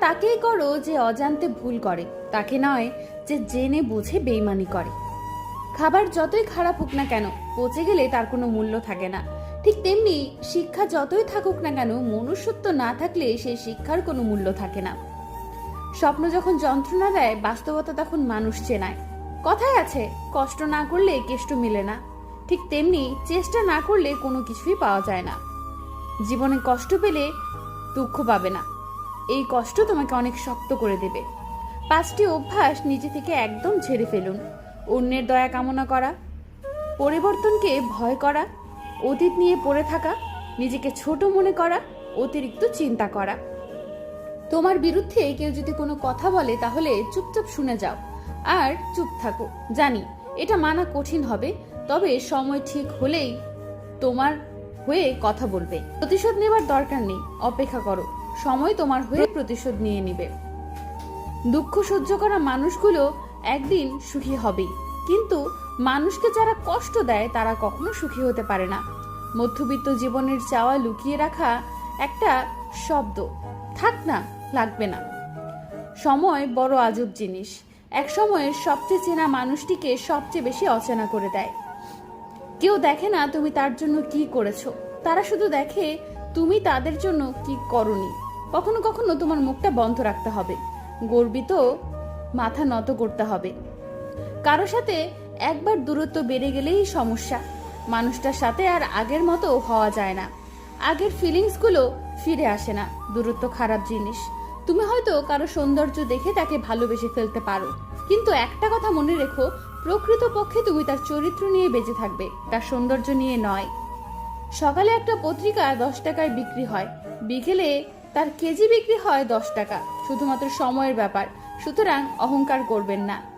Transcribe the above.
তাকেই করো যে অজান্তে ভুল করে। তাকে নয় যে জেনে বুঝে বেইমানি করে। খাবার যতই খারাপ হোক না কেন, পচে গেলে তার কোনো মূল্য থাকে না। ঠিক তেমনি শিক্ষা যতই থাকুক না কেন, মনুষ্যত্ব না থাকলে সেই শিক্ষার কোনো মূল্য থাকে না। স্বপ্ন যখন যন্ত্রণা দেয়, বাস্তবতা তখন মানুষ চেনায়। কথায় আছে, কষ্ট না করলে কেষ্ট মিলে না। ঠিক তেমনি চেষ্টা না করলে কোনো কিছুই পাওয়া যায় না। জীবনে কষ্ট পেলে দুঃখ পাবে না। এই কষ্ট তোমাকে অনেক শক্ত করে দেবে। পাঁচটি অভ্যাস নিজে থেকে একদম ছেড়ে ফেলুন। অন্যের দয়া কামনা করা, পরিবর্তনকে ভয় করা, অতীত নিয়ে পড়ে থাকা, নিজেকে ছোট মনে করা, অতিরিক্ত চিন্তা করা। তোমার বিরুদ্ধে কেউ যদি কোনো কথা বলে তাহলে চুপচাপ শুনে যাও। আর চুপ থাকো। জানি, এটা মানা কঠিন হবে, তবে সময় ঠিক হলেই তোমার হয়ে কথা বলবে। প্রতিশোধ নেবার দরকার নেই, অপেক্ষা করো। সময় তোমার হয়ে প্রতিশোধ নিয়ে নিবে। দুঃখ সহ্য করা মানুষগুলো একদিন সুখী হবেই। কিন্তু মানুষকে যারা কষ্ট দেয়, তারা কখনো সুখী হতে পারে না। মধ্যবিত্ত জীবনের চাওয়া লুকিয়ে রাখা একটা শব্দ। থাক না, লাগবে না। সময় বড় আজব জিনিস। এক সময়ের সবচেয়ে চেনা মানুষটিকে সবচেয়ে বেশি অচেনা করে দেয়। কেউ দেখে না তুমি তার জন্য কি করেছ। তারা শুধু দেখে, তুমি তাদের জন্য কি করনি। কখনো কখনো তোমার মুখটা বন্ধ রাখতে হবে। গর্বিত, মাথা নত করতে হবে। কারও সাথে একবার দূরত্ব বেড়ে গেলেই সমস্যা। মানুষটার সাথে আর আগের মতো হওয়া যায় না। আগের ফিলিংসগুলো ফিরে আসে না। দূরত্ব খারাপ জিনিস। তুমি হয়তো কারও সৌন্দর্য দেখে তাকে ভালোবেসে ফেলতে পারো। কিন্তু একটা কথা মনে রেখো, প্রকৃতপক্ষে তুমি তার চরিত্র নিয়ে বেঁচে থাকবে। তার সৌন্দর্য নিয়ে নয়। সকালে একটা পত্রিকা দশ টাকায় বিক্রি হয়। বিকেলে তার কেজি বিক্রি হয় দশ টাকা। শুধুমাত্র সময়ের ব্যাপার। সুতরাং অহংকার করবেন না।